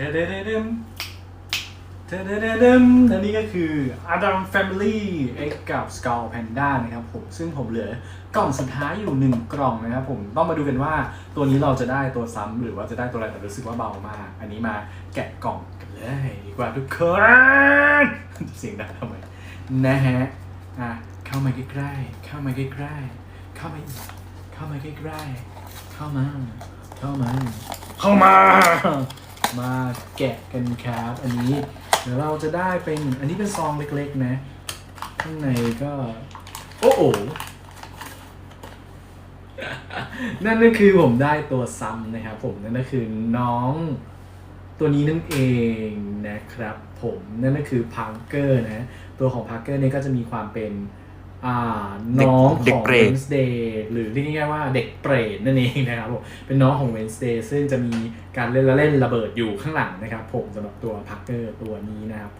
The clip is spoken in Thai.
เดเดเดมเดเดเดมและนี่ก็คือ Adam Family X กับ Skull Panda นะครับผม ซึ่งผมเหลือกล่องสุดท้ายอยู่หนึ่งกล่องนะครับผม ต้องมาดูกันว่าตัวนี้เราจะได้ตัวซ้ำหรือว่าจะได้ตัวอะไรแต่รู้สึกว่าเบามาก อันนี้มาแกะกล่องกันเลยดีกว่าทุกคน เสียงดังทำไม นะฮะ อะ เข้ามาใกล้ๆ เข้ามาใกล้ๆ เข้ามาอีกเข้ามาใกล้ๆ เข้ามา เข้ามา เข้ามา มาแกะกันครับ อันนี้เดี๋ยวเราจะได้เป็นอันนี้เป็นซองเล็กๆนะ ข้างในก็ โอ้โหนั่นก็คือผมได้ตัวซ้ำนะครับผมนั่นก็คือน้องตัวนี้นั่นเองนะครับผมนั่นก็คือพาร์เกอร์นะ ตัวของพาร์เกอร์เนี่ยก็จะมีความเป็น น้องเด็ขกองเปรต Wednesday หรือเรียกง่ายๆว่าเด็กเปรตนั่นเองนะครับผมเป็นน้องของ Wednesday ซึ่งจะมีการเล่นและเล่นระเบิดอยู่ข้างหลังนะครับ ผมสำหรับตัวพาร์เกอร์ตัวนี้นะครับ